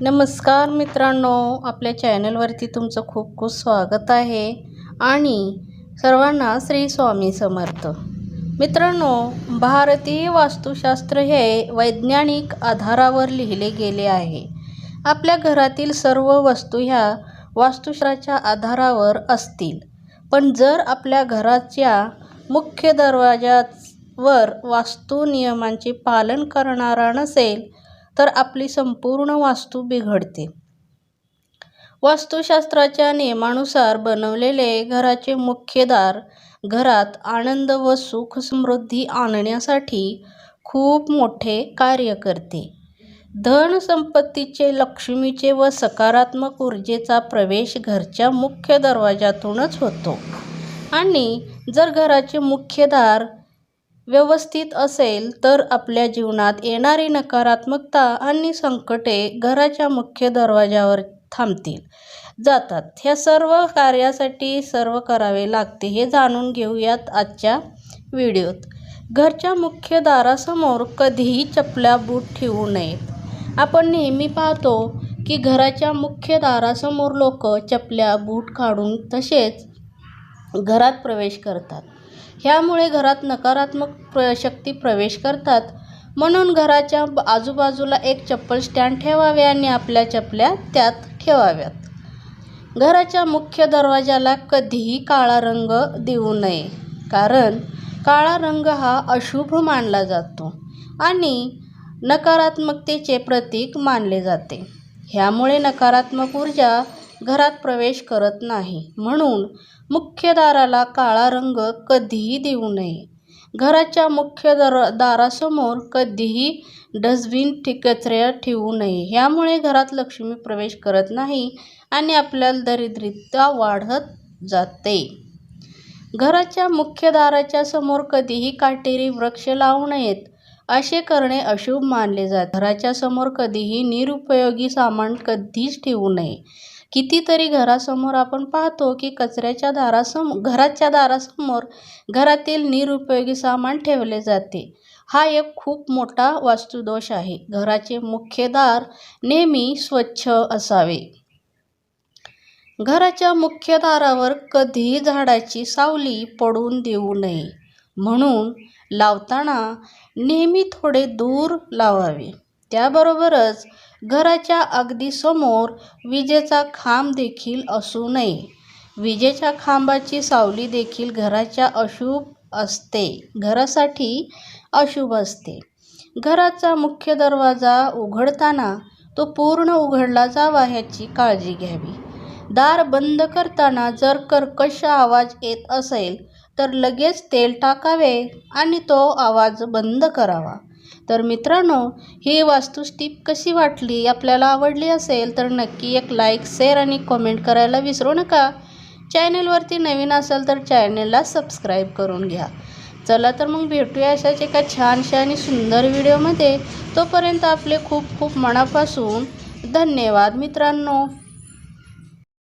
नमस्कार मित्रांनो आपल्या चॅनलवरती तुमचं खूप खूप स्वागत आहे आणि सर्वांना श्री स्वामी समर्थ. मित्रांनो भारतीय वास्तुशास्त्र हे वैज्ञानिक आधारावर लिहिले गेले आहे. आपल्या घरातील सर्व वस्तू ह्या वास्तुशास्त्राच्या आधारावर असतील. पण जर आपल्या घराच्या मुख्य दरवाजावर वास्तू नियमांचे पालन करणारा नसेल तर आपली संपूर्ण वास्तू बिघडते. वास्तुशास्त्राच्या नियमानुसार बनवलेले घराचे मुख्य दार घरात आनंद व सुख समृद्धी आणण्यासाठी खूप मोठे कार्य करते. धन संपत्तीचे लक्ष्मीचे व सकारात्मक ऊर्जेचा प्रवेश घरच्या मुख्य दरवाजातूनच होतो. आणि जर घराचे मुख्य दार व्यवस्थित असेल तर आपल्या जीवनात येणारी नकारात्मकता आणि संकटे घराच्या मुख्य दरवाजावर थांबतील. जातात. ह्या सर्व कार्यासाठी सर्व करावे लागते हे जाणून घेऊयात आजच्या व्हिडिओत. घरच्या मुख्य दारासमोर कधीही चपल्या बूट ठेवू नयेत आपण नेहमी पाहतो की घराच्या मुख्य दारासमोर लोक चपल्या बूट काढून तसेच घरात प्रवेश करतात. ह्यामुळे घरात नकारात्मक प्र शक्ती प्रवेश करतात. म्हणून घराच्या आजूबाजूला एक चप्पल स्टँड ठेवावे आणि आपल्या चपल्या त्यात ठेवाव्यात. घराच्या मुख्य दरवाजाला कधीही काळा रंग देऊ नये कारण काळा रंग हा अशुभ मानला जातो आणि नकारात्मकतेचे प्रतीक मानले जाते. ह्यामुळे नकारात्मक ऊर्जा घरात प्रवेश करत नाही. म्हणून मुख्य दाराला काळा रंग कधीही देऊ नये. घराच्या मुख्य दर दारासमोर कधीही डस्टबिन कचऱ्या ठेवू नये. ह्यामुळे घरात लक्ष्मी प्रवेश करत नाही आणि आपल्याला दरिद्रता वाढत जाते. घराच्या मुख्य दाराच्या समोर कधीही काटेरी वृक्ष लावू नयेत असे करणे अशुभ मानले जाते. घराच्या समोर कधीही निरुपयोगी सामान कधीच ठेवू नये. कितीतरी घरासमोर आपण पाहतो की कचऱ्याच्या दारासमोर घराच्या दारासमोर घरातील निरुपयोगी सामान ठेवले जाते. हा एक खूप मोठा वास्तुदोष आहे. घराचे मुख्य दार नेहमी स्वच्छ असावे. घराच्या मुख्य दारावर कधीही झाडाची सावली पडून देऊ नये. म्हणून लावताना नेहमी थोडे दूर लावावे. त्याबरोबरच घराच्या अगदी समोर विजेचा खांब देखील असू नये. विजेच्या खांबाची सावली देखील घराच्या अशुभ असते. घरासाठी अशुभ असते. घराचा मुख्य दरवाजा उघडताना तो पूर्ण उघडला जावा ह्याची काळजी घ्यावी. दार बंद करताना जर कर्कश आवाज येत असेल तर लगेच तेल टाकावे आणि तो आवाज बंद करावा. तर मित्रांनो ही वास्तुस्टीप कशी वाटली आपल्याला आवडली असेल तर नक्की एक लाईक शेअर आणि कमेंट करायला विसरू नका. चॅनेलवरती नवीन असेल तर चॅनेलला सबस्क्राईब करून घ्या. चला तर मग भेटूया अशाच एका छानशा आणि सुंदर व्हिडिओमध्ये तोपर्यंत आपले खूप खूप मनापासून धन्यवाद मित्रांनो.